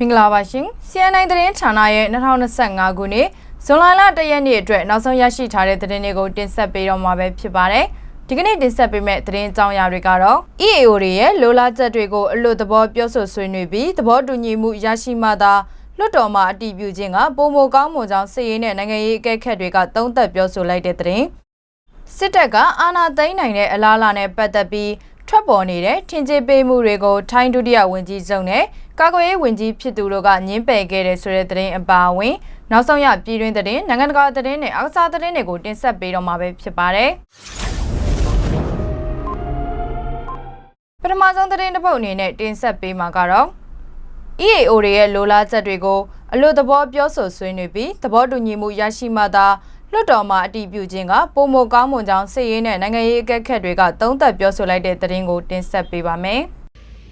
မင်္ဂလာပါရှင် CNN သတင်းဌာနရဲ့2025ခုနှစ်ဇွန်လလ1ရက်နေ့အတွက်နောက်ဆုံးရရှိထားတဲ့သတင်းတွေကိုတင်ဆက်ပေးတော့မှာပဲဖြစ်ပါတယ်ဒီကနေ့တင်ဆက်ပေးမယ့်သတင်းအကြောင်းအရာတွေကတော့ EAO တွေရဲ့လိုလားချက်တွေကိုအလို့သဘောပြောဆိုဆွေးနွေးပြီးသဘောတူညီမှုရရှိမှသာလွတ်တော်မှာအတည်ပြုခြင်းကပုံမကောင်းမွန်ကြောင်းစစ်ရေးနဲ့နိုင်ငံရေးအကဲခတ်တွေကသုံးသပ်ပြောဆိုလိုက်တဲ့သတင်းစစ်တပ်ကအာဏာသိမ်းနိုင်တဲ့အလားအလာနဲ့ပတ်သက်ပြီးထွက်ပေါ်နေတဲ့ထင်ကြေးပေးမှုတွေကိုထိုင်းဒုတိယဝန်ကြီးချုပ်နဲ့ ကာကွယ်ရေးဝန်ကြီးဖြစ်သူတို့ကညှင်းပယ်ခဲ့တဲ့ဆိုတဲ့သတင်းအပါအဝင်နောက်ဆုံးရပြည်တွင်းသတင်းနိုင်ငံတကာသတင်းနဲ့အောက်စားသတင်းတွေကိုတင်ဆက်ပေးတော့မှာပဲဖြစ်ပါတယ်ပထမဆုံးသတင်းတစ်ပုဒ်အနေနဲ့တင်ဆက်ပေးမှာကတော့ EAO တွေရဲ့လိုလားချက်တွေကိုအလို့သဘောပြောဆိုဆွေးနွေးပြီးသဘောတူညီမှုရရှိမှသာလွတ်တော်မှာအတည်ပြုခြင်းကပုံမကောင်းမွန်ကြောင်းစစ်ရေးနဲ့နိုင်ငံရေးအကဲခတ်တွေကသုံးသပ်ပြောဆိုလိုက်တဲ့သတင်းကိုတင်ဆက်ပေးပါမယ်။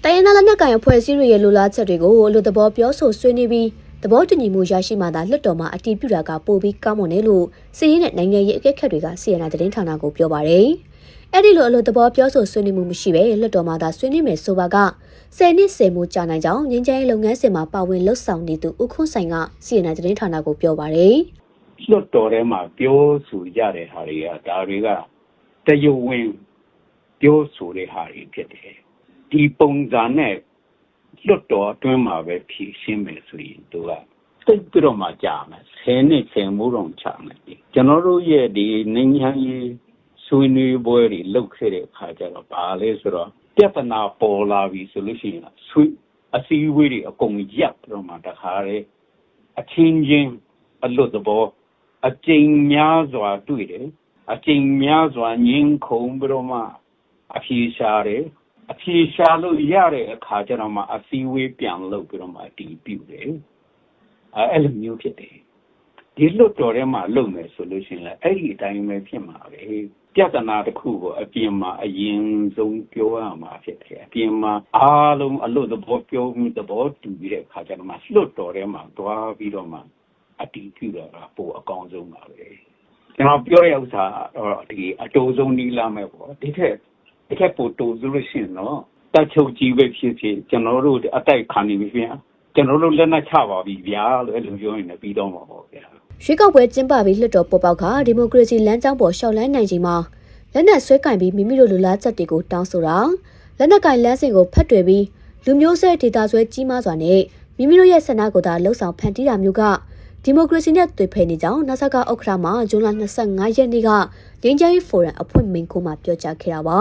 တိုင်းရင်းသားလက်နက်ကိုင်အဖွဲ့အစည်းတွေရဲ့လိုလားချက်တွေကိုအလို့သဘောပြောဆိုဆွေးနွေးပြီးသဘောတူညီမှုရရှိမှသာလွတ်တော်မှာအတည်ပြုတာကပိုပြီးကောင်းမွန်တယ်လို့စီးရင်တဲ့နိုင်ငံရေးအကဲခတ်တွေကစီရင်နာသတင်းဌာနကိုပြောပါရယ်။အဲ့ဒီလိုအလို့သဘောပြောဆိုဆွေးနွေးမှုမရှိဘဲလွတ်တော်မှာသာဆွေးနွေးမယ်ဆိုပါကဆယ်နှစ်ဆယ်မှုကြာနိုင်ကြောင်းငင်းကျဲလုပ်ငန်းစဉ်မှာပါဝင်လှုပ်ဆောင်နေသူဦးခွန်းဆိုင်ကစီရင်နာသတင်းဌာနကိုပြောပါရယ်လွတ်တော်ထဲမှာပြောဆိုကြတဲ့ဟာတွေကဒါတွေကတယုံဝင်ပြောဆိုတဲ့ဟာတွေဖြစ်တယ် ဒီပုံစံနဲ့လွတ်တော်အတွင်းမှာပဲဖြည့်ရှင်းမယ်ဆိုရင်သူကတိတ်ပြီးတော့မှကြာမယ်ဆယ်နှစ်ဆယ်မိုးတော့ချမယ်ဒီကျွန်တော်တို့ရဲ့ဒီနိုင်ငံရေးဆွေးနွေးပွဲတွေလုပ်ခဲ့တဲ့အခါကျတော့ဘာလဲဆိုတော့ပြဿနာပေါ်လာပြီဆိုလို့ရှိရင်ဆွေးအစည်းအဝေးတွေအကုန်ရပ်ပြီးတော့မှတခါတည်းအချင်းချင်းအလွတ်သဘောအကျိန်များစွာတွေ့တယ်အကျိန်များစွာငင်းခုန်ပြီးတော့မှအဖြေရှာတယ် အဖြေရှာလို့ရတဲ့အခါကျတော့မှအစည်းအဝေးပြန်လုပ်ပြီးတော့မှတည်ပြုတယ်အဲအဲ့လိုမျိုးဖြစ်တယ်ဒီလွတ်တော်ထဲမှာလုပ်မယ်ဆိုလို့ရှိရင်လည်းအဲ့ဒီအတိုင်းပဲဖြစ်မှာပဲပြဿနာတစ်ခုကိုအပြင်မှာအရင်ဆုံးပြောရမှာဖြစ်တယ်အပြင်မှာအားလုံးအလို့သဘောပြောမှုသဘောတူပြီးတဲ့အခါကျတော့မှလွတ်တော်ထဲမှာတွားပြီးတော့မှအတီးပြုတာကပိုအကောင်းဆုံးပါပဲကျွန်တော်ပြောတဲ့ဥစ္စာတော့ဒီအတူဆုံးနီးလာမယ်ပေါ့ဒီထက် ဒီထက်ပိုတူဆိုလို့ရှိရင်တော့တက်ချုပ်ကြီးပဲဖြစ်ဖြစ်ကျွန်တော်တို့အတိုက်ခံနေပြီဗျာကျွန်တော်တို့လက်နက်ချပါပြီဗျာလို့အဲ့လိုပြောရင်လည်းပြီးတော့မှာပေါ့ဗျာရွေးကောက်ပွဲကျင်းပပြီးလွှတ်တော်ပေါ်ပေါက်ကဒီမိုကရေစီလမ်းကြောင်းပေါ်ရှောက်လန်းနိုင်ချိန်မှာလက်နက်ဆွဲကင်ပြီးမိမိတို့လူလားချက်တွေကိုတောင်းဆိုတာလက်နက်ကင်လမ်းစဉ်ကိုဖတ်တွယ်ပြီးလူမျိုးဆွဲဒေတာဆွဲကြီးမားစွာနဲ့မိမိတို့ရဲ့ဆန္ဒကိုသာလှုံ့ဆော်ဖန်တီးတာမျိုးကဒီမိုကရေစီနဲ့တွေ့ဖယ်နေကြောင်းနာဆာကဥက္ကဋ္ဌမှဇွန်လ25ရက်နေ့ကငင်းချမ်းရေးဖိုရမ်အဖွဲ့မိန့်ခွန်းမှာပြောကြားခဲ့တာပါ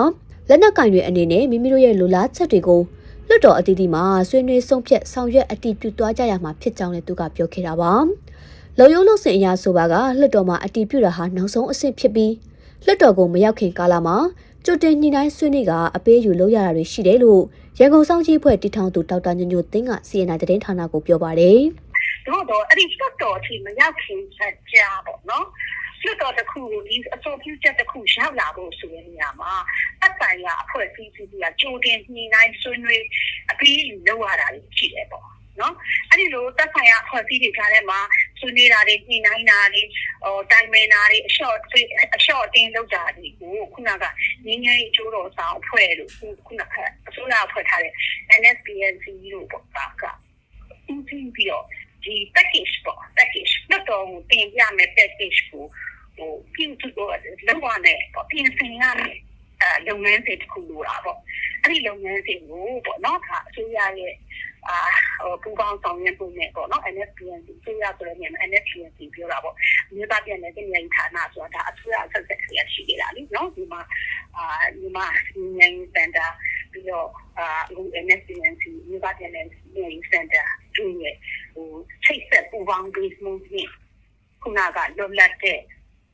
လက်နက်ကင်တွေအနေနဲ့မိမိတို့ရဲ့လူလားချက်တွေကိုလွတ်တော်အသီးသီးမှာဆွေးနွေးဆုံးဖြတ်ဆောင်ရွက်အတည်ပြုသွားကြရမှာဖြစ်ကြောင်းလည်းသူကပြောခဲ့တာပါလုံယုံလို့စင်အရာဆိုပါကလွတ်တော်မှာအတည်ပြုတာဟာနောက်ဆုံးအဆင့်ဖြစ်ပြီးလွတ်တော်ကိုမရောက်ခင်ကာလမှာကြိုတင်ညှိနှိုင်းဆွေးနွေးကအပေးယူလုပ်ရတာတွေရှိတယ်လို့ရန်ကုန်စောင့်ကြည့်ဖွဲ့တီထောင်သူဒေါက်တာညညိုသိန်းကစီရင်နိုင်တဲ့ဌာနကိုပြောပါတယ်တို့တော့အဲ့ဒီလွတ်တော်အထိမရောက်ခင်ချက်ကြားပေါ့နော် လွတ်တော်တစ်ခုကိုဒီအစိုးပြုချက်တစ်ခုရောက်လာဖို့ဆိုတဲ့နေရာမှာအဆိုင်ရအဖွဲ့အစည်းကြီးကကြိုတင်ညှိနှိုင်းဆွေးနွေးအပြီးယူလုပ်ရတာရှိတယ်ပေါ့နော်အဲ့ဒီလိုတက်ဆိုင်ရအဖွဲ့အစည်းတွေကြားထဲမှာဆွေးနွေးတာတွေညှိနှိုင်းတာတွေဟိုတိုင်ပင်တာတွေအလျှော့အလျှော့အတင်းလုပ်တာတွေကိုခုနကငင်းငယ်ကျိုးတော်ဆောင်အဖွဲ့လို့ခုနကအစိုးရအဖွဲ့ထားတဲ့ NSPNC လို့ပေါ့ပါကအင်းပြီးတော့ဒီ package ပေါ့ package တော့တော့တင်ပြမယ် package ကိုဟို ပြင်သူတော့လောက်ရမယ်ပေါ့ပြင်ဆင်ရမယ်အဲလုပ်ငန်းစဉ်တစ်ခုလိုတာပေါ့အဲ့ဒီလုပ်ငန်းစဉ်ကိုပေါ့နော်ဒါအစိုးရရဲ့အာဟိုပူပေါင်းဆောင်ရွက်မှုနဲ့ပေါ့နော် NSPNC အစိုးရဆိုတဲ့နေရာမှာ NSPNC ပြောတာပေါ့မြေသားပြန်တဲ့တင်ရင်ဌာနဆိုတာဒါအစိုးရဆက်ဆက်ရရှိနေတာလीနော်ဒီမှာအာဒီမှာငင်းစင်တာပြီးတော့အာဟို NSPNC မြေသားပြန်တဲ့စင်တာတူရဲ့ဟိုချိတ်ဆက်ပူပေါင်းပြီးမှုနဲ့ခုနကလွတ်လပ်တဲ့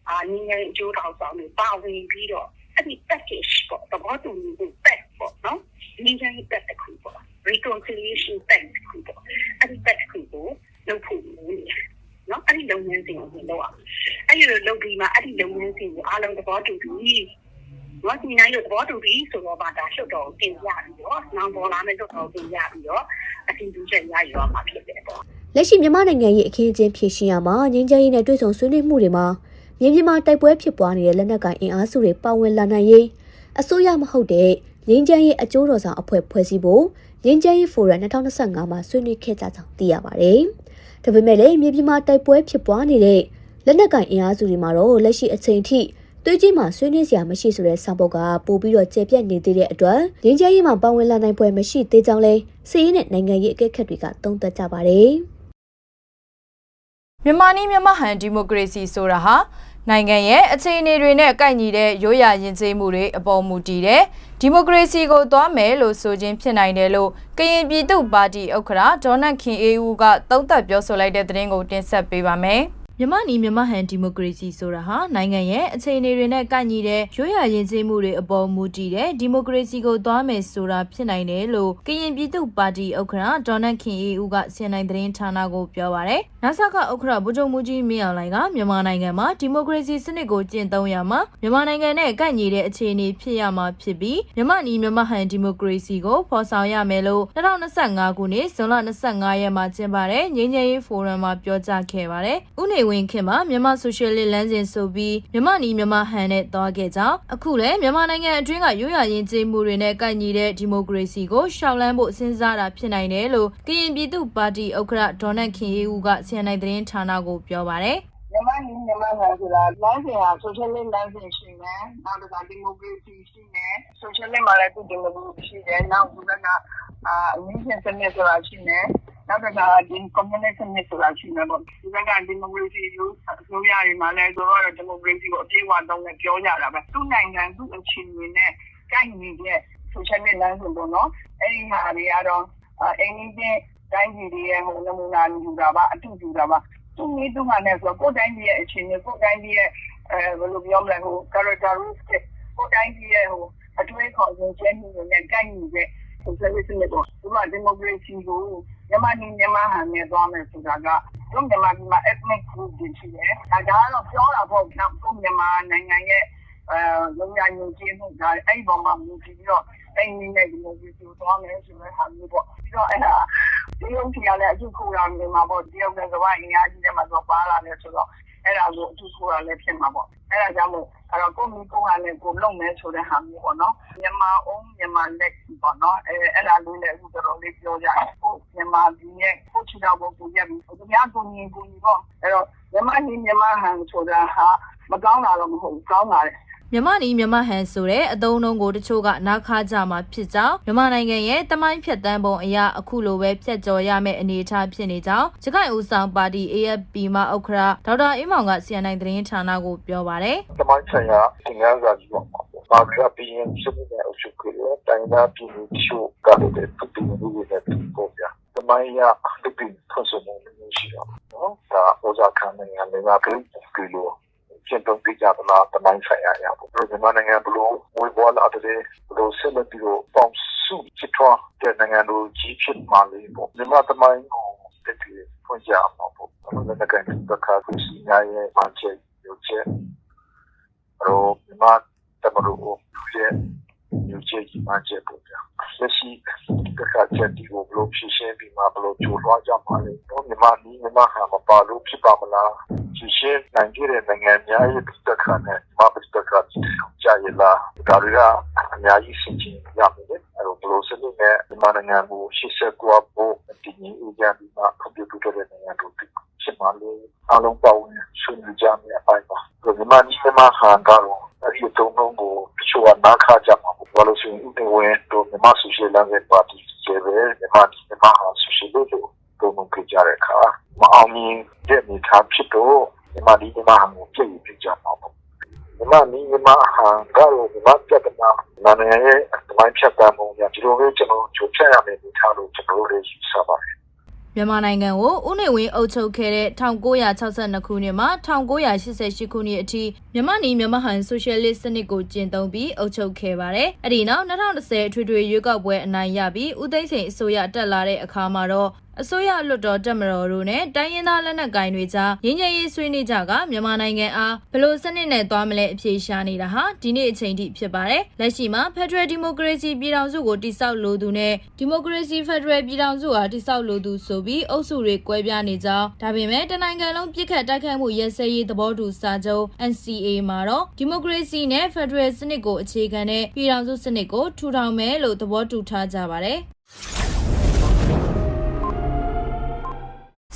အာငင်းငယ်အကျိုးတော်ဆောင်တွေပါဝင်ပြီးတော့အဲ့ဒီ package ပေါ့သဘောတူညီမှု pack ပေါ့နော်ငင်းငယ် pack တစ်ခုပေါ့ reconciliation pack တစ်ခုပေါ့အဲ့ဒီ pack တစ်ခုကိုလုပ်ဖို့လို့နော်အဲ့ဒီလုပ်ငန်းစဉ်ကိုလုပ်အောင်အဲ့ဒီလိုလုပ်ပြီးမှအဲ့ဒီလုပ်ငန်းစဉ်ကိုအားလုံးသဘောတူပြီးတော့ဒီနိုင်လို့သဘောတူပြီးဆိုတော့ဗာဒါလွတ်တော်ကိုတင်ပြပြီးတော့နောင်ပေါ်လာမယ့်လွတ်တော်ကိုတင်ပြပြီးတော့အတူတူချက်ရယူရမှာဖြစ်တယ်ပေါ့လက်ရှိမြန်မာနိုင်ငံရဲ့အခင်းအကျင်းဖြစ်ရှင်ရမှာငင်းချမ်းရေးနဲ့တွေ့ဆုံဆွေးနွေးမှုတွေမှာ မြေပြင်မှာတိုက်ပွဲဖြစ်ပွားနေတဲ့လက်နက်ကိုင်အင်အားစုတွေပါဝင်လာနိုင်ရေးအစိုးရမဟုတ်တဲ့ငင်းချမ်းရေးအကျိုးတော်ဆောင်အဖွဲ့ဖွဲ့စည်းဖို့ငင်းကျန်းရေးဖိုရမ်2025မှာဆွေးနွေးခဲ့ကြကြောင်းသိရပါတယ်။ဒါပေမဲ့လည်းမြေပြင်မှာတိုက်ပွဲဖြစ်ပွားနေတဲ့လက်နက်ကင်အင်အားစုတွေမှာတော့လက်ရှိအချိန်ထိသွေးကြီးမှာဆွေးနွေးစရာမရှိဆိုတဲ့ဆောင်ပုဒ်ကပို့ပြီးတော့ကျေပြတ်နေသေးတဲ့အတွက်ငင်းကျန်းရေးမှာပါဝင်လာနိုင်ပွဲမရှိသေးကြောင်းလဲစီးရင်နဲ့နိုင်ငံရေးအကဲခတ်တွေကသုံးသပ်ကြပါတယ်။မြန်မာနည်းမြန်မာဟန်ဒီမိုကရေစီဆိုတာဟာ နိုင်ငံရဲ့အခြေအနေတွေနဲ့ကိုက်ညီတဲ့ရိုးရာယဉ်ကျေးမှုတွေအပေါ်မူတည်တဲ့ဒီမိုကရေစီကိုသွားမယ်လို့ဆိုခြင်းဖြစ်နိုင်တယ်လို့ကရင်ပြည်သူ့ပါတီဥက္ကဋ္ဌဒေါ်နတ်ခင်အေးဦးကသုံးသပ်ပြောဆိုလိုက်တဲ့သတင်းကိုတင်ဆက်ပေးပါမယ်။ မြန်မာနီမြန်မာဟန်ဒီမိုကရေစီဆိုတာဟာနိုင်ငံရဲ့အခြေအနေတွေနဲ့ကိုက်ညီတဲ့ရိုးရာယဉ်ကျေးမှုတွေအပေါ်မူတည်တဲ့ဒီမိုကရေစီကိုသွားမယ်ဆိုတာဖြစ်နိုင်တယ်လို့ကရင်ပြည်သူ့ပါတီဥက္ကဋ္ဌဒေါ်နတ်ခင်အေးဦးကစီနိုင်သတင်းဌာနကိုပြောပါရယ်။နာဆာကဥက္ကဋ္ဌဗိုလ်ချုပ်မူကြီးမင်းအောင်လှိုင်ကမြန်မာနိုင်ငံမှာဒီမိုကရေစီစနစ်ကိုကျင့်သုံးရမှာမြန်မာနိုင်ငံနဲ့ကိုက်ညီတဲ့အခြေအနေဖြစ်ရမှာဖြစ်ပြီးမြန်မာနီမြန်မာဟန်ဒီမိုကရေစီကိုဖော်ဆောင်ရမယ်လို့2025ခုနှစ်ဇွန်လ25ရက်မှာကျင်းပတဲ့ငြိမ်းချမ်းရေးဖိုရမ်မှာပြောကြားခဲ့ပါတယ်။ဥနေဝင်ခင်မှာမြန်မာဆိုရှယ်လစ်လမ်းစဉ်ဆိုပြီးမြန်မာနီမြန်မာဟန်နဲ့တွားခဲ့ကြောင်းအခုလည်းမြန်မာနိုင်ငံအတွင်းကရိုးရာယဉ်ကျေးမှုတွေနဲ့ကိုက်ညီတဲ့ဒီမိုကရေစီကိုရှောက်လန်းဖို့စဉ်းစားတာဖြစ်နိုင်တယ်လို့ကရင်ပြည်သူ့ပါတီဥက္ကဋ္ဌဒေါ်နတ်ခင်အေးဦးကစီရင်နိုင်သတင်းဌာနကိုပြောပါတယ်မြန်မာနည်းမြန်မာနိုင်ငံဆိုတာလမ်းစဉ်ဟာ socialist လမ်းစဉ်ရှိမယ်။နောက်တစ်ခါ democracy ရှိမယ်။ socialist မှာလည်းသူ democracy ရှိတယ်။နောက်ဒီဘက်ကအာအမြင့်စနစ်ဆိုတာရှိမယ်။ နောက်တစ်ခါဒီ communist စနစ်ဆိုတာရှိမယ်ပေါ့။ဒီဘက်က democracy လို့အစိုးရတွေမှာလည်းသူတို့ကတော့ democracy ကိုအပြည့်အဝသုံးနဲ့ပြောကြတာပဲ။သူ့နိုင်ငံသူ့အခြေအနေနဲ့ကိုက်ညီတဲ့ socialist လမ်းစဉ်ပေါ့နော်။အဲ့ဒီဟာတွေကတော့အိမ်ကြီးချင်းတိုင်းပြည်တွေရဲ့ဟိုနမူနာယူတာပါအတူတူတာပါသူ့နည်းသူ့မှနဲ့ဆိုတော့ကိုယ်တိုင်းပြည်ရဲ့အခြေအနေကိုယ်တိုင်းပြည်ရဲ့အဲဘယ်လိုပြောမလဲဟို characteristic ကိုယ်တိုင်းပြည်ရဲ့ဟိုအတွေ့အခေါ်ဆုံးကျဲမှုတွေနဲ့ကိုက်ညီတဲ့ socialist နဲ့ပေါ့ဒီမှာ democracy ကို မြန်မာပြည်မြန်မာဟန်နဲ့သွားမယ်ဆိုတာကတို့မြန်မာပြည်မှာ ethnic group တွေရှိတယ်ဒါကတော့ပြောတာပေါ့နောက်ကိုမြန်မာနိုင်ငံရဲ့အဲလုံရညင်ချင်းမှုဒါအဲ့ဒီပေါ်မှာမြင်ပြီးတော့အဲ့ဒီနဲ့ democracy ကိုသွားမယ်ဆိုတဲ့ဟာမျိုးပေါ့ပြီးတော့အဲ့ဒါ ဒီလိုကြီးရလဲအခုခိုးရနေမှာပေါ့ဒီလိုကကဘာအင်အားကြီးတဲ့မှာတော့ပါလာတယ်ဆိုတော့အဲ့ဒါကိုအခုခိုးရလဲဖြစ်မှာပေါ့အဲ့ဒါကြောင့်မို့အဲ့တော့ကိုမီကိုဟာနဲ့ကိုလုံမယ်ဆိုတဲ့ဟာမျိုးပေါ့နော်မြန်မာအောင်မြန်မာလက်ပေါ့နော်အဲအဲ့ဒါလေးလည်းအခုတော်တော်လေးပြောကြတယ်ကိုမြန်မာပြည်ရဲ့ကိုချီတော်ဘကိုရက်ပြီးသူများကိုညီကိုညီပေါ့အဲ့တော့မြန်မာညီမြန်မာဟန်ဆိုတာဟာမကောင်းတာတော့မဟုတ်ဘူးကောင်းတာတဲ့ မြန်မာနီမြန်မာဟန်ဆိုတဲ့အသုံးအနှုန်းကိုတချို့ကနားခါကြမှာဖြစ်ကြောင်းမြန်မာနိုင်ငံရဲ့တမိုင်းဖြတ်တန်းပုံအရာအခုလိုပဲဖြတ်ကျော်ရမယ့်အနေအထားဖြစ်နေကြောင်းရခိုင်ဦးဆောင်ပါတီ AFP မှဥက္ကဋ္ဌဒေါက်တာအင်းမောင်က CNN သတင်းဌာနကိုပြောပါတယ်တမိုင်းဆိုင်ရာသင်ခန်းစာကြီးပေါ့။ဘာကဘီယန်စမှုနဲ့အချုပ်ကလေးတိုင်းသားပြည်သူချို့ကလည်းတူတူမှုတွေနဲ့ပေါ့ဗျာ။တမိုင်းရတူတူဖွင့်ဆိုမှုမျိုးရှိတော့နော်။ဒါဩဇာခံနိုင်ငံတွေကပြည်လို ကျင့်သုံးပြကြသလားတမိုင်းဆိုင်ရာရပေါ့။မြန်မာနိုင်ငံဘလို့ဝေဘောလာတဲ့ဘလို့ဆက်လက်ပြီးတော့ပေါင်းစုချစ်ထွားတဲ့နိုင်ငံတို့ကြီးဖြစ်ပါလေပေါ့။မြန်မာတမိုင်းကိုတကယ်ဖွင့်ကြမှာပေါ့။ဘယ်လိုလဲကဲတခါခုစီညာရဲ့ပါချက်ရုပ်ချက်တော့မြန်မာတမလို့ရဲ့ ညချေကြီးမှချက်ပေါ့ဗျာလက်ရှိတခါချက်ဒီကိုဘလို့ဖြည့်ရှင်းပြီးမှဘလို့ကြိုးလွှားကြမှာလဲတော့မြန်မာနီးမြန်မာဟာမပါလို့ဖြစ်ပါမလားဖြည့်ရှင်းနိုင်ကြတဲ့နိုင်ငံများရဲ့ပြည်သက်ခါနဲ့မပစ္စကကြာရလားဒါတွေကအများကြီးရှင်းချင်းရမယ်လေအဲ့တော့ဘလို့စနစ်နဲ့မြန်မာနိုင်ငံကိုရှေ့ဆက်ကွာဖို့တည်ငြိမ်ဦးကြပြီးမှကွန်ပျူတာတဲ့နိုင်ငံတို့ ဖြစ်မှာလေအလုံးပေါင်းဆွေးနွေးကြမယ်အပိုင်းပါမြန်မာနီးမြန်မာဟာကတော့အဲ့ဒီတုံးလုံးကိုတချို့ကနားခါကြမှာပေါ့ဘာလို့ဆိုရင်ဥပဒေဝင်တို့မြန်မာဆိုရှယ်လမ်းရဲ့ပါတီကျေပဲမြန်မာဒီမြန်မာဟာဆိုရှယ်လို့တို့တို့မကြကြတဲ့အခါမအောင်မြင်တဲ့အနေအထားဖြစ်တော့မြန်မာဒီမြန်မာဟာကိုပြည့်ရပြကြမှာပေါ့မြန်မာနီးမြန်မာဟာကတော့မြန်မာပြဿနာနာနေရဲ့တမိုင်းဖြတ်တမ်းမှုညာဒီလိုပဲကျွန်တော်ချုပ်ချက်ရမယ်အနေအထားလို့ကျွန်တော်တို့လည်းယူဆပါတယ် မြန်မာနိုင်ငံကိုဦးနေဝင်းအုပ်ချုပ်ခဲ့တဲ့1962ခုနှစ်မှ1988ခုနှစ်အထိမြန်မာနီမြန်မာဟန်ဆိုရှယ်လစ်စနစ်ကိုကျင့်သုံးပြီးအုပ်ချုပ်ခဲ့ပါတယ်။အဲဒီနောက်2010အထွေထွေရွေးကောက်ပွဲအနိုင်ရပြီးဦးသိန်းစိန်အစိုးရတက်လာတဲ့အခါမှာတော့အစိုးရလွှတ်တော်တက်မတော်တို့နဲ့တိုင်းရင်းသားလက်နက်ကိုင်တွေကြားရင်းချရေးဆွေးနွေးကြကမြန်မာနိုင်ငံအားဘလို့စနစ်နဲ့သွားမလဲအပြေရှားနေတာဟာဒီနေ့အချိန်ထိဖြစ်ပါတယ်။လက်ရှိမှာ Federal Democracy ပြည်ထောင်စုကိုတိစောက်လိုသူနဲ့ Democracy Federal ပြည်ထောင်စုဟာတိစောက်လိုသူဆိုပြီးအုပ်စုတွေကွဲပြားနေကြောင်းဒါပေမဲ့တနိုင်ငံလုံးပြစ်ခတ်တိုက်ခိုက်မှုရဲစဲရေးသဘောတူစာချုပ် NCA မှာတော့ Democracy နဲ့ Federal စနစ်ကိုအခြေခံတဲ့ပြည်ထောင်စုစနစ်ကိုထူထောင်မယ်လို့သဘောတူထားကြပါတယ်။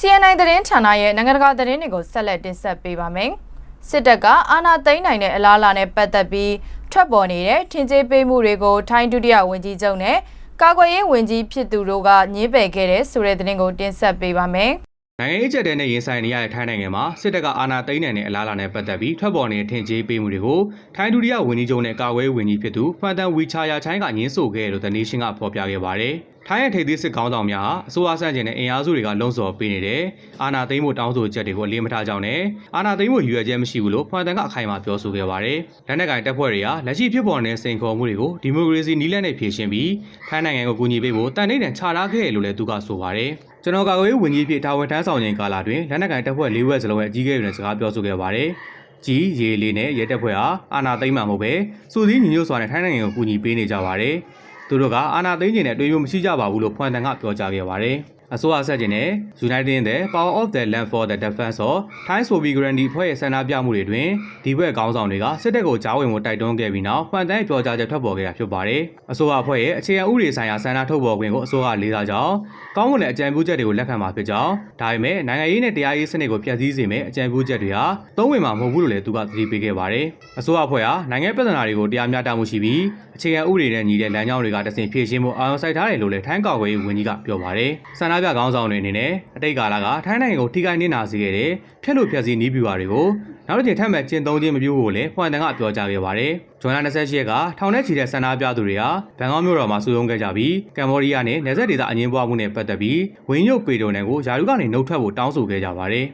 CNI သတင်းဌာနရဲ့နိုင်ငံတကာသတင်းတွေကိုဆက်လက်တင်ဆက်ပေးပါမယ်။စစ်တပ်ကအာဏာသိမ်းနိုင်တဲ့အလားအလာနဲ့ပတ်သက်ပြီးထွက်ပေါ်နေတဲ့ထင်ကြေးပေးမှုတွေကိုထိုင်းဒုတိယဝန်ကြီးချုပ်နဲ့ကာကွယ်ရေးဝန်ကြီးဖြစ်သူတို့ကညှင်းပယ်ခဲ့တဲ့ဆိုတဲ့သတင်းကိုတင်ဆက်ပေးပါမယ်။ နိုင်ငံရေးချက်တဲ့နဲ့ရင်ဆိုင်နေရတဲ့ထိုင်းနိုင်ငံမှာစစ်တပ်ကအာဏာသိမ်းနိုင်တဲ့အလားအလာနဲ့ပတ်သက်ပြီးထွက်ပေါ်နေတဲ့ထင်ကြေးပေးမှုတွေကိုထိုင်းဒုတိယဝန်ကြီးချုပ်နဲ့ကာကွယ်ရေးဝန်ကြီးဖြစ်သူဖန်တန်ဝီချာယာချိုင်းကညင်းဆိုခဲ့တယ်လို့ The Nation ကဖော်ပြခဲ့ပါတယ်။ထိုင်းရဲ့ထိပ်သီးစစ်ကောင်းဆောင်များဟာအစိုးရဆန့်ကျင်တဲ့အင်အားစုတွေကလုံဆော်ပေးနေတယ်။အာဏာသိမ်းဖို့တောင်းဆိုချက်တွေကိုအလေးမထားကြောင်းနဲ့အာဏာသိမ်းဖို့ရည်ရွယ်ချက်မရှိဘူးလို့ဖန်တန်ကအခိုင်အမာပြောဆိုခဲ့ပါတယ်။လက်နက်ကင်တပ်ဖွဲ့တွေဟာလက်ရှိဖြစ်ပေါ်နေတဲ့စိန်ခေါ်မှုတွေကိုဒီမိုကရေစီနည်းလမ်းနဲ့ဖြေရှင်းပြီးထိုင်းနိုင်ငံကိုကူညီပေးဖို့တန်နေတဲ့ခြာထားခဲ့တယ်လို့လည်းသူကဆိုပါတယ်။ ကျွန်တော်ကာကွယ်ရေးဝန်ကြီးဖြစ်တာဝန်ထမ်းဆောင်ခြင်းကာလတွင်လက်နက်ကင်တပ်ဖွဲ့၄ဘက်စလုံးရဲ့အကြီးအကဲတွေနဲ့စကားပြောဆိုခဲ့ပါတယ်။ကြီးရေလေးနဲ့ရဲတပ်ဖွဲ့ဟာအာဏာသိမ်းမှမဟုတ်ပဲစူးစီးညီညွတ်စွာနဲ့ထိုင်းနိုင်ငံကိုကူညီပေးနေကြပါတယ်။သူတို့ကအာဏာသိမ်းခြင်းနဲ့အတွေ့အကြုံမရှိကြပါဘူးလို့ဖွင့်တန်ကပြောကြားခဲ့ပါတယ်။ အစိုးရဆက်ခြင်းနဲ့ United in the Power of the Land for the Defense of Thai Sovereignty ဖွဲ့ရဲ့ဆန္ဒပြမှုတွေတွင်ဒီဘက်ခေါင်းဆောင်တွေကစစ်တပ်ကိုကြားဝင်မှုတိုက်တွန်းခဲ့ပြီးနောက်ဖွင့်တန်ပြောကြားချက်ထွက်ပေါ်ခဲ့တာဖြစ်ပါတယ်။အစိုးရအဖွဲ့ရဲ့အခြေခံဥပဒေဆိုင်ရာဆန္ဒထုတ်ပေါ်ခွင့်ကိုအစိုးရလေးစားကြောင်းကောင်းမွန်တဲ့အကြံပြုချက်တွေကိုလက်ခံမှာဖြစ်ကြောင်းဒါပေမဲ့နိုင်ငံရေးနဲ့တရားရေးစနစ်ကိုဖျက်ဆီးစေမယ့်အကြံပြုချက်တွေဟာသုံးဝင်မှာမဟုတ်ဘူးလို့လည်းသူကသတိပေးခဲ့ပါတယ်။အစိုးရအဖွဲ့ဟာနိုင်ငံပြဿနာတွေကိုတရားမျှတမှုရှိပြီးအခြေခံဥပဒေနဲ့ညီတဲ့လမ်းကြောင်းတွေကတဆင့်ဖြည့်ရှင်းမှုအာရုံစိုက်ထားတယ်လို့လည်းထိုင်းကောက်ွယ်ရေးဝန်ကြီးကပြောပါတယ်။ဆန္ဒပြခေါင်းဆောင်တွေအနေနဲ့အတိတ်ကာလကထိုင်းနိုင်ငံကိုထိခိုက်နေတာစေခဲ့တဲ့ဖျက်လို့ဖျက်ဆီးနည်းပြူတွေကိုနောက်တစ်ချိန်ထပ်မံကျင့်သုံးခြင်းမပြုဖို့လည်းဖွင့်တန်ကပြောကြားခဲ့ပါတယ်။ဇွန်လ28ရက်ကထောင်ထဲချီတဲ့ဆန္ဒပြသူတွေဟာဘန်ကောက်မြို့တော်မှာစုရုံးခဲ့ကြပြီးကမ်ဘောဒီးယားနဲ့နယ်စပ်ဒေသအငင်းပွားမှုနဲ့ပတ်သက်ပြီးဝင်းညုတ်ပေတိုနယ်ကိုယာရုကနေနှုတ်ထွက်ဖို့တောင်းဆိုခဲ့ကြပါတယ်။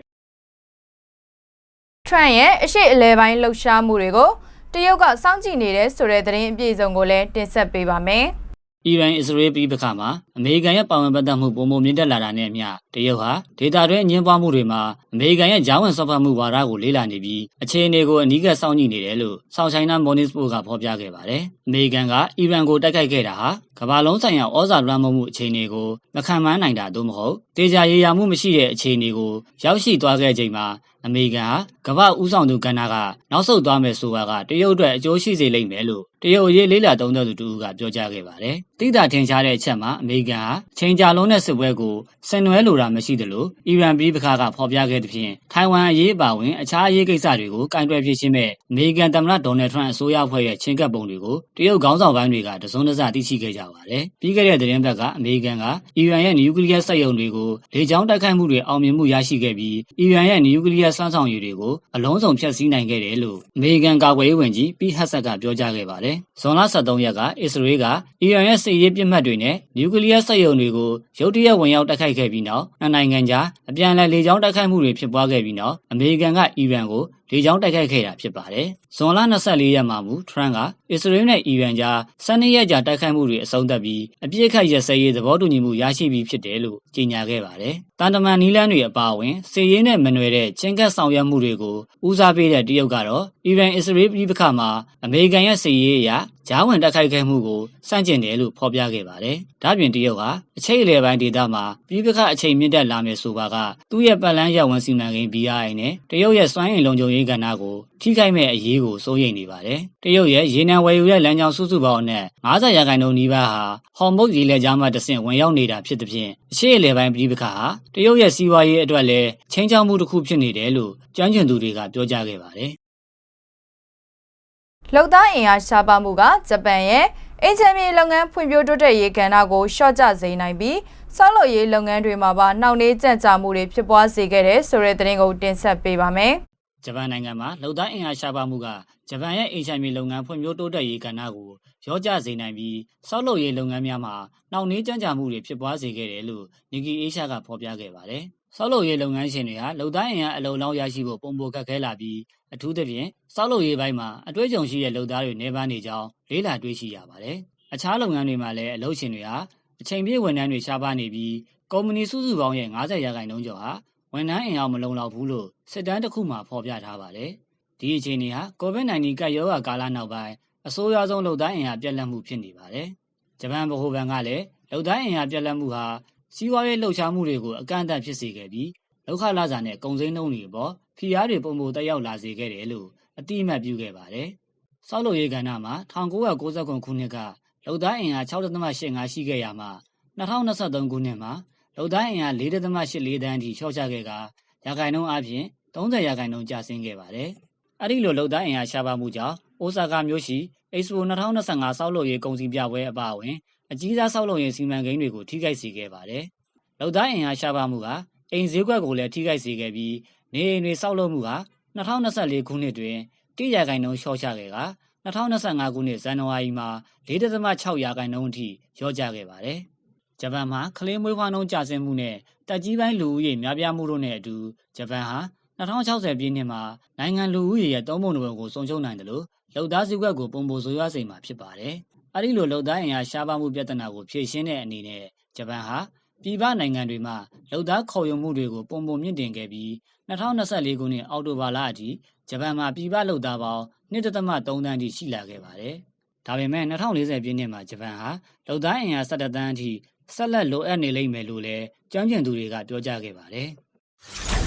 ထရန့်ရဲ့အရှိအလဲပိုင်းလှုပ်ရှားမှုတွေကိုတရုတ်ကစောင့်ကြည့်နေတဲ့ဆိုတဲ့သတင်းအပြည့်အစုံကိုလည်းတင်ဆက်ပေးပါမယ်။ အီရန်အစ္စရေးပြည်ပခါမှာအမေရိကန်ရဲ့ပါဝင်ပတ်သက်မှုပုံမမြင့်တက်လာတာနဲ့အမျှတရုတ်ဟာဒေတာတွင်းအငင်းပွားမှုတွေမှာအမေရိကန်ရဲ့ဂျာဝင်ဆော့ဖတ်မှုဝါဒကိုလေးလာနေပြီးအခြေအနေကိုအနီးကပ်စောင့်ကြည့်နေတယ်လို့ဆောင်းချိုင်းနာမော်နစ်စပို့ကဖော်ပြခဲ့ပါတယ်။အမေရိကန်ကအီရန်ကိုတိုက်ခိုက်ခဲ့တာဟာကမ္ဘာလုံးဆိုင်ရာဩဇာလွှမ်းမိုးမှုအခြေအနေကိုမခံမှန်းနိုင်တာသို့မဟုတ်တေချာရေရာမှုမရှိတဲ့အခြေအနေကိုရောက်ရှိသွားခဲ့ချိန်မှာအမေရိကန်ဟာကမ္ဘာဥဆောင်သူကဏ္ဍကနောက်ဆုတ်သွားမယ်ဆိုတာကတရုတ်အတွက်အကျိုးရှိစေလိမ့်မယ်လို့တရုတ်အရေးလေးလာသုံးသပ်သူတူကပြောကြားခဲ့ပါတယ်။တိတာထင်ရှားတဲ့အချက်မှာအမေရိကန်ဟာချိန်ကြာလုံးတဲ့စစ်ပွဲကိုဆင်နွှဲလိုတာမရှိသလိုအီရန်ပြည်ပခါကဖော်ပြခဲ့သဖြင့်ထိုင်ဝမ်အရေးအပါအဝင်အခြားအရေးကိစ္စတွေကိုကင်တွယ်ဖြစ်ရှင်းမဲ့အမေရိကန်သမ္မတဒေါ်နယ်ထရန့်အစိုးရအဖွဲ့ရဲ့ချင်းကပ်ပုံတွေကိုတရုတ်ခေါင်းဆောင်ပိုင်းတွေကတစုံတစသိရှိခဲ့ကြပါတယ်။ပြီးခဲ့တဲ့သတင်းပတ်ကအမေရိကန်ကအီရန်ရဲ့နျူကလ িয়ার စက်ရုံတွေကလေကြောင်းတိုက်ခိုက်မှုတွေအောင်မြင်မှုရရှိခဲ့ပြီးအီရန်ရဲ့နျူကလ িয়ার စွမ်းဆောင်ရည်တွေကိုအလုံးစုံဖျက်ဆီးနိုင်ခဲ့တယ်လို့အမေရိကန်ကာကွယ်ရေးဝန်ကြီးပီဟတ်ဆက်ကပြောကြားခဲ့ပါတယ်။ဇွန်လ23ရက်ကအစ္စရေးကအီရန်ရဲ့စစ်ရေးပြစ်မှတ်တွေနဲ့နျူကလ িয়ার စက်ရုံတွေကိုရုတ်တရက်ဝင်ရောက်တိုက်ခိုက်ခဲ့ပြီးနောက်နှစ်နိုင်ငံကြားအပြန်အလှန်လေကြောင်းတိုက်ခိုက်မှုတွေဖြစ်ပွားခဲ့ပြီးနောက်အမေရိကန်ကအီရန်ကို လေကြောင်းတိုက်ခိုက်ခဲ့တာဖြစ်ပါတယ်။ဇွန်လ24ရက်မှာမူထရန့်ကအစ္စရေးနဲ့အီရန်ကြား12ရက်ကြာတိုက်ခိုက်မှုတွေအဆုံးသတ်ပြီးအပြစ်ခတ်ရစဲရေးသဘောတူညီမှုရရှိပြီးဖြစ်တယ်လို့ကြေညာခဲ့ပါတယ်။တန်တမန်နီလန်းတွေအပါအဝင်စစ်ရေးနဲ့မနွယ်တဲ့ချင်းကပ်ဆောင်ရွက်မှုတွေကိုဦးစားပေးတဲ့တရုတ်ကတော့အီရန်အစ္စရေးပြည်ပခါမှာအမေရိကန်ရဲ့စစ်ရေးအရာဂျားဝင်တိုက်ခိုက်ခဲ့မှုကိုစန့်ကျင်တယ်လို့ဖော်ပြခဲ့ပါတယ်။ဒါ့ပြင်တရုတ်ကအချိတ်အလဲပိုင်းဒေသမှာပြည်ပခအချိန်မြင့်တက်လာမယ်ဆိုပါကသူ့ရဲ့ပတ်လန်းရပ်ဝန်စီမံကိန်း BRI နဲ့တရုတ်ရဲ့စွမ်းအင်လုံခြုံရေးကဏ္ဍကိုထိခိုက်မဲ့အရေးကိုစိုးရိမ်နေပါတယ်။တရုတ်ရဲ့ရေနံဝယ်ယူတဲ့လမ်းကြောင်းစုစုပေါင်းနဲ့90ရာခိုင်နှုန်းနီးပါးဟာဟော်မုတ်ရေလက်ကြားမှာတဆင့်ဝင်ရောက်နေတာဖြစ်သဖြင့်အရှိအလဲပိုင်းပြည်ပခါဟာတရုတ်ရဲ့စီးပွားရေးအတွက်လည်းချင်းချောက်မှုတစ်ခုဖြစ်နေတယ်လို့ကျွမ်းကျင်သူတွေကပြောကြားခဲ့ပါတယ်။ လောက်သားအင်အားရှားပါမှုကဂျပန်ရဲ့အင်ဂျင်မီလုပ်ငန်းဖွံ့ဖြိုးတိုးတက်ရေးကဏ္ဍကိုရှော့ကျစေနိုင်ပြီးဆောက်လုပ်ရေးလုပ်ငန်းတွေမှာပါနှောင့်နှေးကြန့်ကြာမှုတွေဖြစ်ပွားစေခဲ့တဲ့ဆိုတဲ့သတင်းကိုတင်ဆက်ပေးပါမယ်။ဂျပန်နိုင်ငံမှာလုံသားအင်အားရှားပါမှုကဂျပန်ရဲ့အိမ်ဆိုင်မီလုပ်ငန်းဖွံ့ဖြိုးတိုးတက်ရေးကဏ္ဍကိုရောကျစေနိုင်ပြီးဆောက်လုပ်ရေးလုပ်ငန်းများမှာနှောင့်နှေးကြန့်ကြာမှုတွေဖြစ်ပွားစေခဲ့တယ်လို့နီဂီအေရှာကဖော်ပြခဲ့ပါတယ်။ ဆောက်လုပ်ရေးလုပ်ငန်းရှင်တွေဟာလုံသားအင်အားအလုံလောက်ရရှိဖို့ပုံပိုခက်ခဲလာပြီးအထူးသဖြင့်ဆောက်လုပ်ရေးပိုင်းမှာအတွေ့အကြုံရှိတဲ့လုပ်သားတွေနေပန်းနေကြောင်းလေးလာတွေ့ရှိရပါတယ်။အခြားလုပ်ငန်းတွေမှာလည်းအလုပ်ရှင်တွေဟာအချိန်ပြည့်ဝန်ထမ်းတွေရှားပါနေပြီးကုမ္ပဏီစုစုပေါင်းရဲ့90ရာခိုင်နှုန်းကျော်ဟာဝန်ထမ်းအင်အားမလုံလောက်ဘူးလို့စစ်တမ်းတစ်ခုမှဖော်ပြထားပါတယ်။ဒီအခြေအနေဟာ COVID-19 ကပ်ရောဂါကာလနောက်ပိုင်းအဆိုးရွားဆုံးလုပ်သားအင်အားပြတ်လတ်မှုဖြစ်နေပါတယ်။ဂျပန်ဗဟိုဘဏ်ကလည်းလုပ်သားအင်အားပြတ်လတ်မှုဟာ စီးပွားရေးလှုပ်ရှားမှုတွေကို အကန့်အသတ်ဖြစ်စေခဲ့ပြီးလောက်ခလာစာနဲ့ ကုန်စည်နှုန်းတွေအပေါ် ဖိအားတွေပုံမတက်ရောက်လာစေခဲ့တယ်လို့အတိအမှတ်ပြုခဲ့ပါတယ်။ဆောက်လုပ်ရေးကဏ္ဍမှာ1990ခုနှစ်က လုပ်သားအင်အား6.85ရှိခဲ့ရမှာ2023ခုနှစ်မှာ လုံသားအင်အား4.84တန်းအထိ လျှော့ချခဲ့ကရာခိုင်နှုန်းအပြင်30ရာခိုင်နှုန်း ကျဆင်းခဲ့ပါတယ်။အဲ့ဒီလို လုံသားအင်အား ရှားပါမှုကြောင့် အိုဆာကာမြို့ရှိ Expo 2025ဆောက်လုပ်ရေး ကုန်စည်ပြပွဲ အပါအဝင် အကြီးစားဆောက်လုပ်ရေးစီမံကိန်းတွေကိုထိခိုက်စေခဲ့ပါတယ်။လုံသားအင်အားရှားပါမှုကအိမ်ဈေးကွက်ကိုလည်းထိခိုက်စေခဲ့ပြီးနေအိမ်တွေဆောက်လုပ်မှုက2024ခုနှစ်တွင်တိရာခိုင်နှုန်းလျှော့ချခဲ့က2025ခုနှစ်ဇန်နဝါရီမှာ4.6ရာခိုင်နှုန်းအထိလျော့ကျခဲ့ပါတယ်။ဂျပန်မှာကလေးမွေးဖွားနှုန်းကျဆင်းမှုနဲ့တက်ကြီးပိုင်းလူဦးရေများပြားမှုတို့နဲ့အတူဂျပန်ဟာ2060ပြည့်နှစ်မှာနိုင်ငံလူဦးရေရဲ့သုံးပုံတစ်ပုံကိုဆုံးရှုံးနိုင်တယ်လို့လုံသားစုကွက်ကိုပုံပိုဆိုရွားစိန်မှာဖြစ်ပါတယ်။ အဲဒီလိုလုံသားအင်အားရှားပါမှုပြဿနာကိုဖြေရှင်းတဲ့အနေနဲ့ဂျပန်ဟာပြည်ပနိုင်ငံတွေမှာလုံသားခေါ်ယူမှုတွေကိုပုံပုံမြင့်တင်ခဲ့ပြီး2024ခုနှစ်အောက်တိုဘာလအထိဂျပန်မှာပြည်ပလုံသားပေါင်း1.3တန်းထိရှိလာခဲ့ပါတယ်။ဒါပေမဲ့2040ပြည့်နှစ်မှာဂျပန်ဟာလုံသားအင်အား17တန်းအထိဆက်လက်လိုအပ်နေလိမ့်မယ်လို့လည်းကြမ်းကျင်သူတွေကပြောကြားခဲ့ပါတယ်။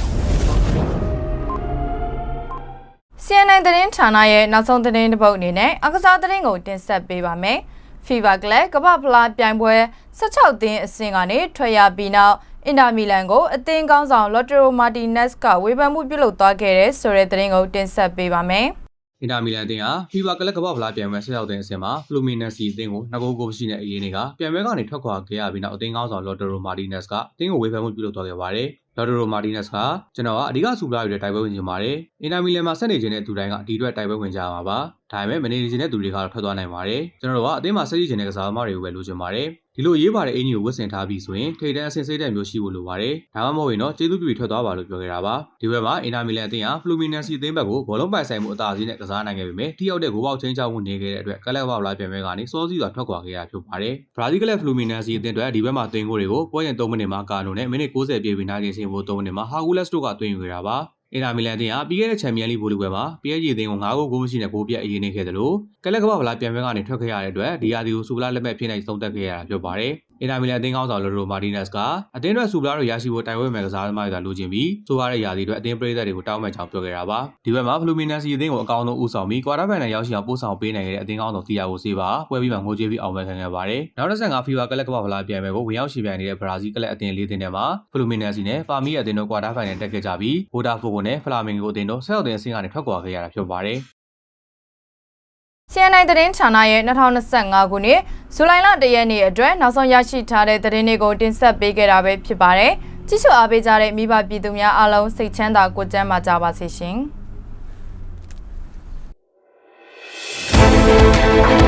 CNN သတင်းဌာနရဲ့နောက်ဆုံးသတင်းတစ်ပုဒ်အနေနဲ့အကစားသတင်းကိုတင်ဆက်ပေးပါမယ်။ Fever Club ကမ္ဘာဖလားပြိုင်ပွဲ16သင်းအဆင့်ကနေထွက်ရပြီးနောက်အင်တာမီလန်ကိုအသင်းကောင်းဆောင်လော်တရိုမာတီနက်စ်ကဝေဖန်မှုပြုလုပ်သွားခဲ့တဲ့ဆိုတဲ့သတင်းကိုတင်ဆက်ပေးပါမယ်။အင်တာမီလန်အသင်းဟာ FIFA ကလပ်ကမ္ဘာဖလားပြိုင်ပွဲဆက်ရောက်တဲ့အဆင့်မှာ Fluminense အသင်းကိုနှစ်ဂိုးကိုရှိတဲ့အရေးတွေကပြိုင်ပွဲကနေထွက်ခွာခဲ့ရပြီးနောက်အသင်းကောင်းဆောင် Lautaro Martinez ကအသင်းကိုဝေဖန်မှုပြုလုပ်သွားခဲ့ပါတယ်။ Lautaro Martinez ကကျွန်တော်ကအဓိကစူပလာရတဲ့တိုက်ပွဲဝင်ကြပါတယ်။အင်တာမီလန်မှာဆက်နေခြင်းတဲ့သူတိုင်းကဒီအတွက်တိုက်ပွဲဝင်ကြရမှာပါ။ ဒါပေမဲ့မနေခြင်းတဲ့သူတွေကတော့ထွက်သွားနိုင်ပါတယ်။ကျွန်တော်တို့ကအသင်းမှာဆက်ရှိခြင်းတဲ့ကစားသမားတွေကိုပဲလိုချင်ပါတယ်။ဒီလိုရေးပါတဲ့အင်ကြီးကိုဝတ်ဆင်ထားပြီးဆိုရင်ထိတ်တန်းအဆင်စိတ်တဲ့မျိုးရှိဖို့လိုပါတယ်။ဒါမှမဟုတ်ရင်တော့ကျေးဇူးပြုပြီးထွက်သွားပါလို့ပြောခဲ့တာပါ။ဒီဘက်မှာအင်တာမီလန်အသင်းဟာ Fluminense အသင်းဘက်ကိုဘောလုံးပိုင်ဆိုင်မှုအသာစီးနဲ့ကစားနိုင်ခဲ့ပေမဲ့ထိရောက်တဲ့ဂိုးပေါက်ချင်းချောက်မှုနေခဲ့တဲ့အတွက်ကလပ်ဘောက်လာပြန်မဲ့ကနေစောစီးစွာထွက်ခွာခဲ့ရဖြစ်ပါတယ်။ဘရာဇီးကလပ် Fluminense အသင်းအတွက်ဒီဘက်မှာသွင်းကိုတွေကိုပွဲရင်3မိနစ်မှာကာနိုနဲ့မိနစ်60ပြည့်ပြီးနိုင်ခြင်းချင်းဖို့3မိနစ်မှာဟာဂူလက်စ်တို့ကသွင်းယူခဲ့တာပါ။ အင်တာမီလန်အသင်းဟာပြီးခဲ့တဲ့ချန်ပီယံလိဗိုလ်လုပွဲမှာ PSG အသင်းကို9ဂိုးဂိုးမရှိနဲ့ဂိုးပြတ်အရေးနေခဲ့တယ်လို့ကလပ်ကမ္ဘာဖလားပြန်ပွဲကနေထွက်ခဲ့ရတဲ့အတွက်ဒီယာဒီကိုစူပလာလက်မဲ့ဖြစ်နေသုံးသက်ခဲ့ရတာဖြစ်ပါတယ်။အင်တာမီလန်အသင်းကောင်းဆောင်လိုရိုမာတီနက်စ်ကအသင်းအတွက်စူပလာတို့ရရှိဖို့တိုင်ဝဲမဲ့ကစားသမားတွေကလိုချင်ပြီးဆိုရတဲ့ယာဒီအတွက်အသင်းပရိသတ်တွေကိုတောင်းပန်ကြောင်းပြောခဲ့တာပါ။ဒီဘက်မှာဖလူမီနန်စီအသင်းကိုအကောင်းဆုံးဦးဆောင်ပြီးကွာတာဘန်နဲ့ရောက်ရှိအောင်ပို့ဆောင်ပေးနိုင်ခဲ့တဲ့အသင်းကောင်းဆောင်တီယာကိုစေးပါပွဲပြီးမှငိုကြွေးပြီးအောင်ပွဲခံခဲ့ပါတယ်။နောက်25ဖီဗာကလပ်ကမ္ဘာဖလားပြန်ပွဲကိုဝင်ရောက်ရှင်ပြိုင်နေတဲ့ဘရာဇီးကလပ်အသင်းလေးသင်းထဲမှာဖလူမီနန်စီနဲ့ပါမီအသင်းတို့ကွာတာဘန်နဲ့တက်ခဲ့ကြပြီးဘိုတာဖိုဖို့နဲ့ဖလာမင်ဂိုအသင်းတို့16တင်အဆင့်ကနေထွက်ခွာခဲ့ရတာဖြစ်ပါတယ်။ CNI သတင်းဌာနရဲ့2025ခုနှစ်ဇူလိုင်လ1ရက်နေ့အတွက်နောက်ဆုံးရရှိထားတဲ့သတင်းတွေကိုတင်ဆက်ပေးခဲ့တာပဲဖြစ်ပါတယ်။ကြည့်ရှုအားပေးကြတဲ့မိဘပြည်သူများအားလုံးစိတ်ချမ်းသာကိုကျန်းမာကြပါစေရှင်။